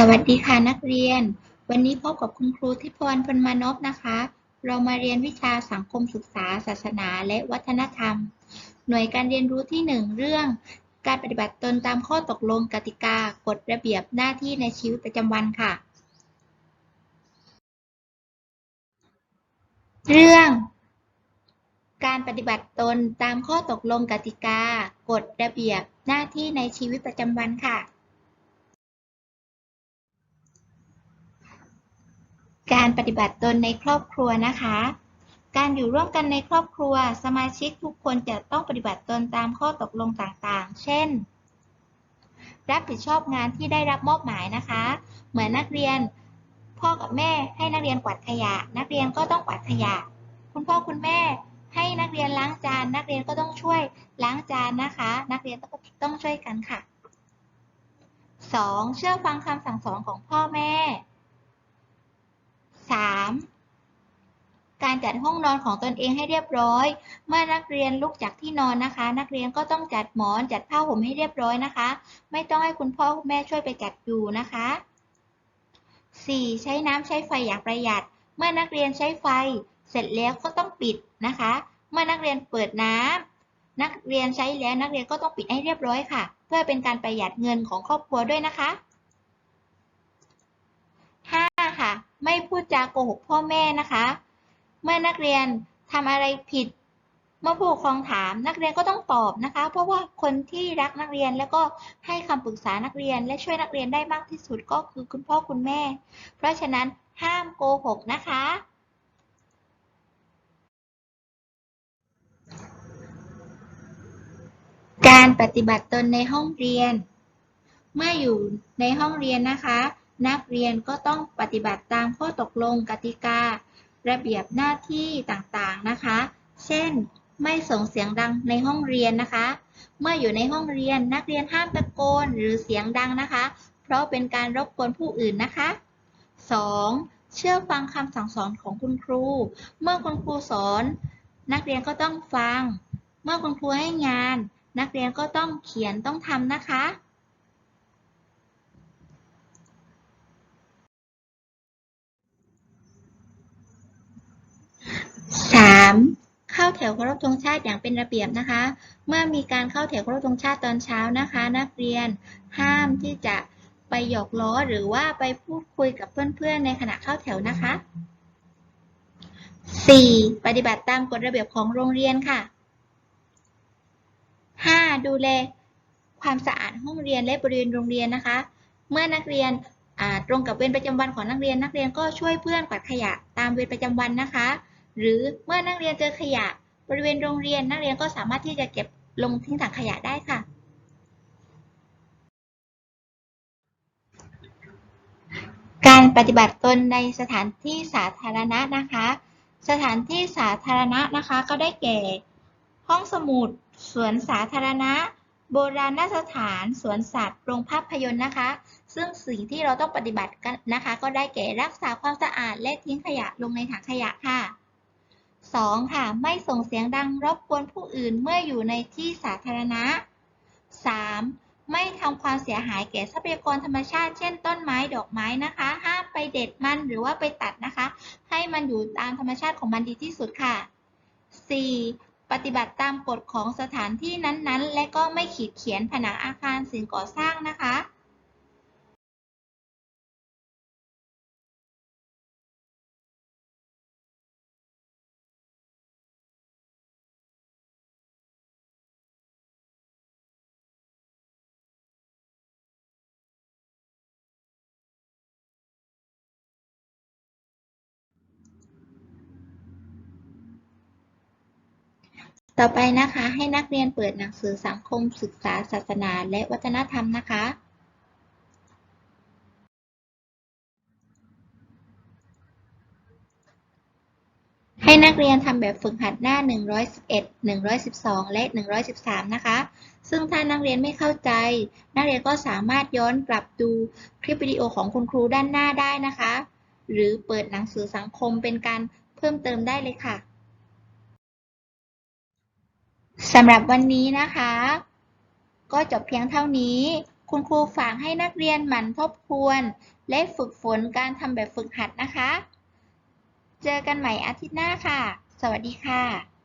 สวัสดีค่ะนักเรียน วันนี้พบกับคุณครูทิพวรรณพลมานพนะคะ เรามาเรียนวิชาสังคมศึกษา ศาสนา และวัฒนธรรม หน่วยการเรียนรู้ที่ 1 เรื่อง การปฏิบัติตนตามข้อตกลงกติกากฎระเบียบหน้าที่ในชีวิตประจำวันค่ะ เรื่อง การปฏิบัติตนตามข้อตกลงกติกากฎระเบียบหน้าที่ในชีวิตประจำวันค่ะ การปฏิบัติตนในครอบครัวนะคะ การอยู่ร่วมกันในครอบครัว สมาชิกทุกคนจะต้องปฏิบัติตนตามข้อตกลงต่างๆ เช่น รับผิดชอบงานที่ได้รับมอบหมายนะคะ เหมือนนักเรียนพ่อกับแม่ให้นักเรียนกวาดขยะ นักเรียนก็ต้องกวาดขยะ คุณพ่อคุณแม่ให้นักเรียนล้างจาน นักเรียนก็ต้องช่วยล้างจานนะคะ นักเรียนต้องต้องช่วยกันค่ะ 2. เชื่อฟังคำสั่งสอนของพ่อแม่ 3. การ จัดห้องนอนของตนเองให้เรียบร้อย เมื่อนักเรียนลุกจากที่นอนนะคะ นักเรียนก็ต้องจัดหมอนจัดผ้าห่มให้เรียบร้อยนะคะ ไม่ต้องให้คุณพ่อคุณแม่ช่วยไปจัดอยู่นะคะ 4. ใช้น้ำใช้ไฟอย่างประหยัด เมื่อนักเรียนใช้ไฟ เสร็จแล้วก็ต้องปิดนะคะ เมื่อนักเรียนเปิดน้ำนักเรียนใช้แล้วนักเรียนก็ต้องปิดให้เรียบร้อยค่ะ เพื่อเป็นการประหยัดเงินของครอบครัวด้วยนะคะ 5. ค่ะ ไม่พูดจาโกหกพ่อแม่นะคะ เมื่อนักเรียนทำอะไรผิด เมื่อผู้ปกครองถามนักเรียนก็ต้องตอบนะคะ เพราะว่าคนที่รักนักเรียนแล้วก็ให้คำปรึกษานักเรียน และช่วยนักเรียนได้มากที่สุดก็คือคุณพ่อคุณแม่ เพราะฉะนั้นห้ามโกหกนะคะ การปฏิบัติตนในห้องเรียน เมื่ออยู่ในห้องเรียนนะคะ นักเรียนก็ต้องปฏิบัติตามข้อตกลงกติกา ระเบียบหน้าที่ต่างๆนะคะ เช่น ไม่ส่งเสียงดังในห้องเรียนนะคะ เมื่ออยู่ในห้องเรียนนักเรียนห้ามตะโกนหรือเสียงดังนะคะ เพราะเป็นการรบกวนผู้อื่นนะคะ 2. เชื่อฟังคำสั่งสอนของคุณครู เมื่อคุณครูสอน นักเรียนก็ต้องฟัง เมื่อคุณครูให้งาน นักเรียนก็ต้องเขียนต้องทำนะคะ 3. เข้าแถวเคารพธงชาติอย่างเป็นระเบียบนะคะ เมื่อมีการเข้าแถวเคารพธงชาติตอนเช้านะคะ นักเรียนห้ามที่จะไปหยอกล้อหรือว่าไปพูดคุยกับเพื่อนๆ ในขณะเข้าแถวนะคะ 4. ปฏิบัติตามกฎระเบียบของโรงเรียนค่ะ 5. ดูแลความสะอาดห้องเรียนและบริเวณโรงเรียนนะคะ เมื่อนักเรียนตรงกับเวรประจำวันของนักเรียน นักเรียนก็ช่วยเพื่อนกวาดขยะตามเวรประจำวันนะคะ หรือเมื่อนักเรียนเจอขยะ บริเวณโรงเรียนนักเรียนก็สามารถที่จะเก็บลงทิ้งถังขยะได้ค่ะ การปฏิบัติตนในสถานที่สาธารณะนะคะ สถานที่สาธารณะนะคะก็ได้แก่ ห้องสมุด สวนสาธารณะ โบราณสถาน สวนสัตว์ โรงภาพยนตร์นะคะ ซึ่งสิ่งที่เราต้องปฏิบัติกันนะคะ ก็ได้แก่รักษาความสะอาดและทิ้งขยะลงในถังขยะค่ะ 2. ค่ะ ไม่ส่งเสียงดังรบกวนผู้อื่นเมื่ออยู่ในที่สาธารณะ 3. ไม่ทำความเสียหายแก่ทรัพยากรธรรมชาติ เช่น ต้นไม้ดอกไม้นะคะ ห้ามไปเด็ดมันหรือว่าไปตัดนะคะ ให้มันอยู่ตามธรรมชาติของมันดีที่สุดค่ะ 4. ปฏิบัติตามกฎของสถานที่นั้นๆ และก็ไม่ขีดเขียนผนังอาคารสิ่งก่อสร้างนะคะ ต่อไปนะคะให้นักเรียนเปิดหนังสือสังคมศึกษาศาสนาและวัฒนธรรมนะคะ ให้นักเรียนทำแบบฝึกหัดหน้า 111 112 และ 113 นะคะ ซึ่งถ้านักเรียนไม่เข้าใจ นักเรียนก็สามารถย้อนกลับดูคลิปวิดีโอของคุณครูด้านหน้าได้นะคะ หรือเปิดหนังสือสังคมเป็นการเพิ่มเติมได้เลยค่ะ สำหรับวันนี้นะคะ ก็จบเพียงเท่านี้ คุณครูฝากให้นักเรียนหมั่นทบทวน และฝึกฝนการทำแบบฝึกหัดนะคะ เจอกันใหม่อาทิตย์หน้าค่ะ สวัสดีค่ะ